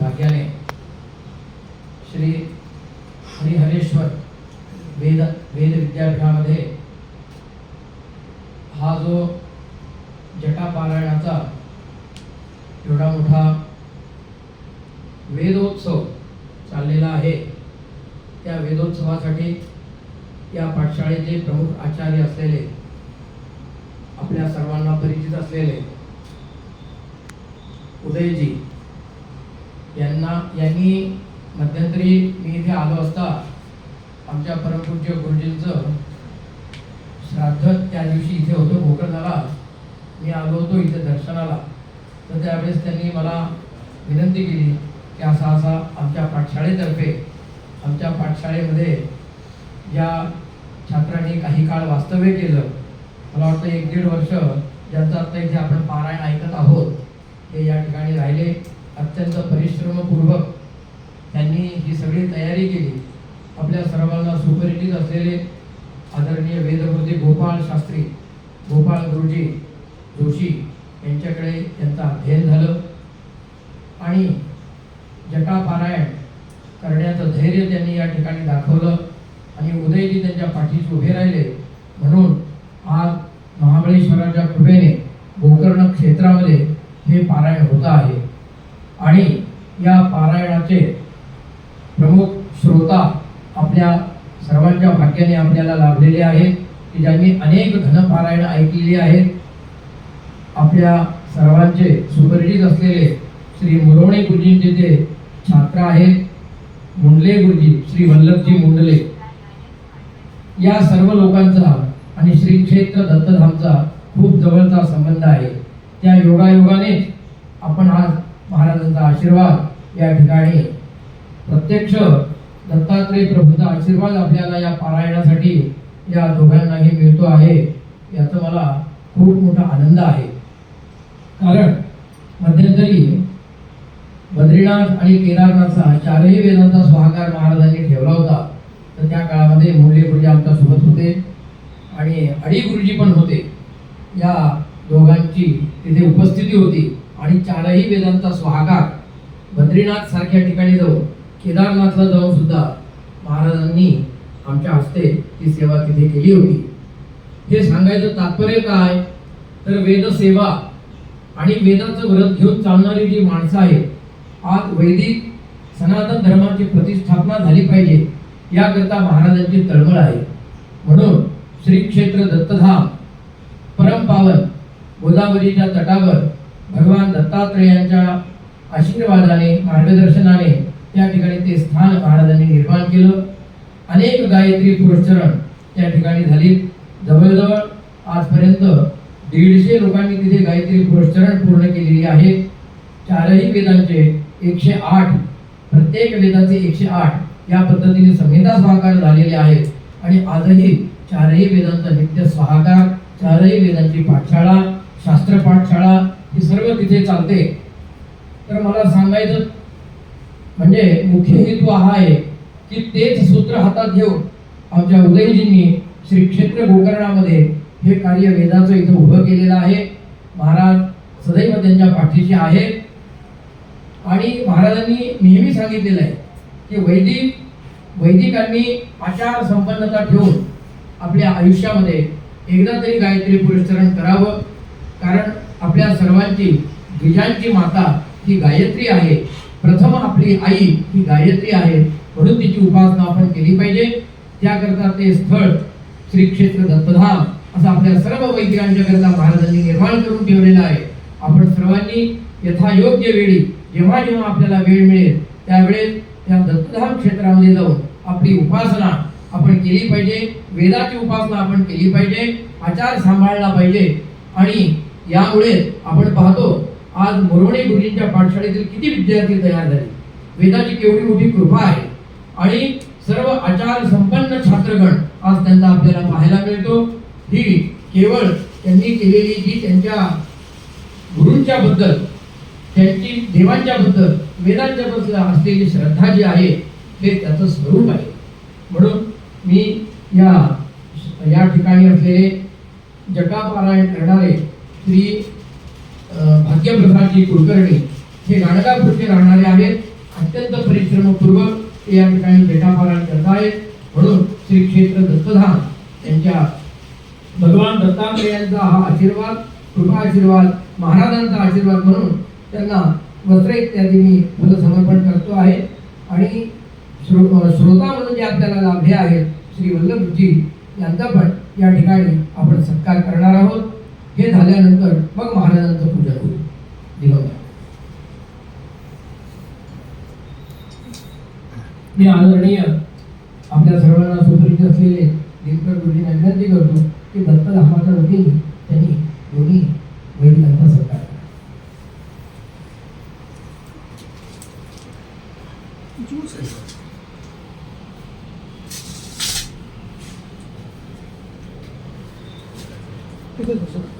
भाग्याने श्री हरिहरेश्वर वेद वेद विद्यापीठामध्ये हा जो जटापारायणाचा एवढा मोठा वेदोत्सव चाललेला आहे त्या वेदोत्सवासाठी या पाठशाळेचे प्रमुख आचार्य असलेले आपल्या सर्वांना परिचित असलेले उदयजी यांना यांनी मध्यंतरी मी इथे आलो असता आमच्या परमपूज्य गुरुजींचं श्राद्ध त्या दिवशी इथे होतं गोकर्णाला मी आलो होतो इथे दर्शनाला. तर त्यावेळेस त्यांनी मला विनंती केली की असा असा आमच्या पाठशाळेतर्फे आमच्या पाठशाळेमध्ये ज्या छात्रांनी काही काळ वास्तव्य केलं. मला वाटतं एक दीड वर्ष ज्यांचं आत्ता इथे आपण पारायण ऐकत आहोत ते या ठिकाणी राहिले. अत्यंत परिश्रमपूर्वक त्यांनी ही सगळी तयारी केली. आपल्या सर्वांना सुपरिचित असलेले आदरणीय वेदमूर्ती गोपाळ शास्त्री गोपाळ गुरुजी जोशी यांच्याकडे यांचं अध्ययन झालं. आणि जटापारायण करण्याचं धैर्य त्यांनी या ठिकाणी दाखवलं. आणि उदयजी त्यांच्या पाठीशी उभे राहिले. म्हणून आज महाबळेश्वराच्या कृपेने गोकर्ण क्षेत्रामध्ये हे पारायण होत आहे. आणि या पारायणाचे प्रमुख श्रोता आपल्या सर्वांच्या भाग्याने आपल्याला लाभलेले आहेत की ज्यांनी अनेक घनपारायण ऐकलेली आहेत. आपल्या सर्वांचे सुपरिचित असलेले श्री मुरवणे गुरुजींचे जे छात्र आहेत मुंडले गुरुजी श्री वल्लभजी मुंडले या सर्व लोकांचा आणि श्री क्षेत्र दत्तधामचा खूप जवळचा संबंध आहे. त्या योगायोगाने आपण आज महाराजांचा आशीर्वाद या ठिकाणी. प्रत्यक्ष दत्तात्रय प्रभूचा आशीर्वाद आपल्याला या पारायणासाठी या दोघांनाही मिळतो आहे याचा मला खूप मोठा आनंद आहे. कारण मध्यंतरी बद्रीनाथ आणि केदारनाथचा चारही वेदांचा स्वाहाकार महाराजांनी ठेवला होता. तर त्या काळामध्ये मुरली गुरुजी आमच्यासोबत होते आणि अडी गुरुजी पण होते. या दोघांची तिथे उपस्थिती होती. आणि चारही वेदांचा स्वाहाकार बद्रीनाथ सारख्या ठिकाणी जाऊन केदारनाथला जाऊन सुद्धा महाराजांनी आमच्या हस्ते ती सेवा तिथे केली होती. हे सांगायचं तात्पर्य काय? तर वेदसेवा आणि वेदाचं व्रत घेऊन चालणारी जी माणसं आहेत आज वैदिक सनातन धर्माची प्रतिष्ठापना झाली पाहिजे याकरता महाराजांची तळमळ आहे. म्हणून श्री क्षेत्र दत्तधाम परमपावन गोदावरीच्या तटावर भगवान दत्तात्रेयांच्या आशीर्वादाने मार्गदर्शनाने त्या ठिकाणी ते स्थान महाराजांनी निर्माण केलं. अनेक गायत्री पुरस्चरण त्या ठिकाणी झाली जवळजवळ आजपर्यंत दीडशे लोकांनी तिथे गायत्री पुरस्चरण पूर्ण केलेली आहे. चारही वेदांचे एकशे आठ प्रत्येक वेदाचे एकशे आठ या पद्धतीने संहिता स्वाकार झालेले आहेत. आणि आजही चारही वेदांचा नित्य सहाकार चारही वेदांची पाठशाळा शास्त्र पाठशाळा ही सर्व तिथे चालते. तर मला सांगायचं म्हणजे मुख्य हेतू हा आहे की तेच सूत्र हातात घेऊन आमच्या उदयजींनी श्री क्षेत्र गोकर्णामध्ये हे कार्य वेदाचं इथं उभं केलेलं आहे. महाराज सदैव त्यांच्या पाठीशी आहेत आणि महाराजांनी नेहमी सांगितलेलं आहे की वैदिक वैदिकांनी आचार संपन्नता ठेवून आपल्या आयुष्यामध्ये एकदा तरी गायत्री पुरस्करण करावं. कारण आपल्या सर्वांची द्विजांची माता ही गायत्री आहे. प्रथम आपली आई ही गायत्री आहे. म्हणून तिची उपासना आपण केली पाहिजे. त्याकरता ते स्थळ श्री क्षेत्र दत्तधाम असं आपल्या सर्व वैदिकांच्या करता महाराजांनी निर्माण करून ठेवलेलं आहे. आपण सर्वांनी यथायोग्य वेळी जेव्हा जेव्हा आपल्याला वेळ मिळेल त्यावेळेस त्या दत्तधाम क्षेत्रामध्ये जाऊन आपली उपासना आपण केली पाहिजे. वेदाची उपासना आपण केली पाहिजे. आचार सांभाळला पाहिजे. आणि यामुळे आपण पाहतो आज मोरवणे गुरुजींच्या पाठशाळेतील किती विद्यार्थी तयार झाले? वेदाची केवढी मोठी कृपा आहे. आणि सर्व आचार संपन्न छात्रगण आज त्यांचा आपल्याला पाहायला मिळतो. ही केवळ त्यांनी केलेली जी त्यांच्या गुरूंच्या बद्दल त्यांची देवांच्या बद्दल वेदांच्या बद्दल असलेली श्रद्धा जी आहे ते त्याचं स्वरूप आहे. म्हणून मी या या ठिकाणी असलेले जटापारायण करणारे श्री अं, भाग्यप्रसादजी कुलकर्णी हे गाणगापूरचे राहणारे आहेत. अत्यंत परिश्रमपूर्वक या ठिकाणी जटापारायण करत आहेत म्हणून श्री क्षेत्र दत्तधाम यांच्या भगवान दत्तात्रेयांचा हा आशीर्वाद कृपा आशीर्वाद महाराजांचा आशीर्वाद म्हणून त्यांना वस्त्र इत्यादी मी फलसमर्पण करतो आहे. आणि श्रो श्रोता म्हणून जे आपल्याला लाभले आहेत श्री वल्लभजी यांचा पण या ठिकाणी आपण सत्कार करणार आहोत. हे झाल्यानंतर मग महाराजांचं पूजा होईल. दिगंबर मी आदरणीय आपल्या सर्वांना सुपरिचित असलेले दिनकर गुरुजींना विनंती करतो की दत्तधामाच्या वतीने त्यांनी दोन्ही वैदिकांचा सत्कार Thank you.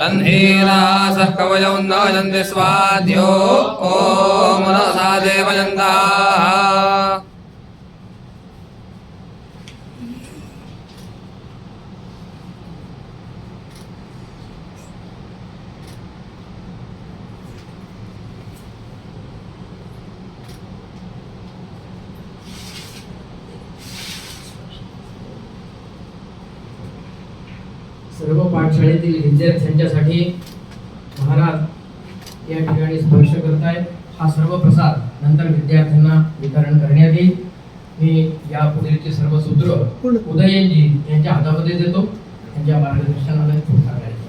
तन्हीरासः कवयौ न यन्ति स्वाद्यो ॐ मनसा देवयन्ताः शाळेतील विद्यार्थ्यांच्यासाठी महाराज या ठिकाणी स्पर्श करतायत. हा सर्व प्रसाद नंतर विद्यार्थ्यांना वितरण करण्यात येईल. मी या पुढीलचे सर्व सूत्र उदयनजी यांच्या हातामध्ये देतो. त्यांच्या मार्गदर्शनाला खूप सांगायचं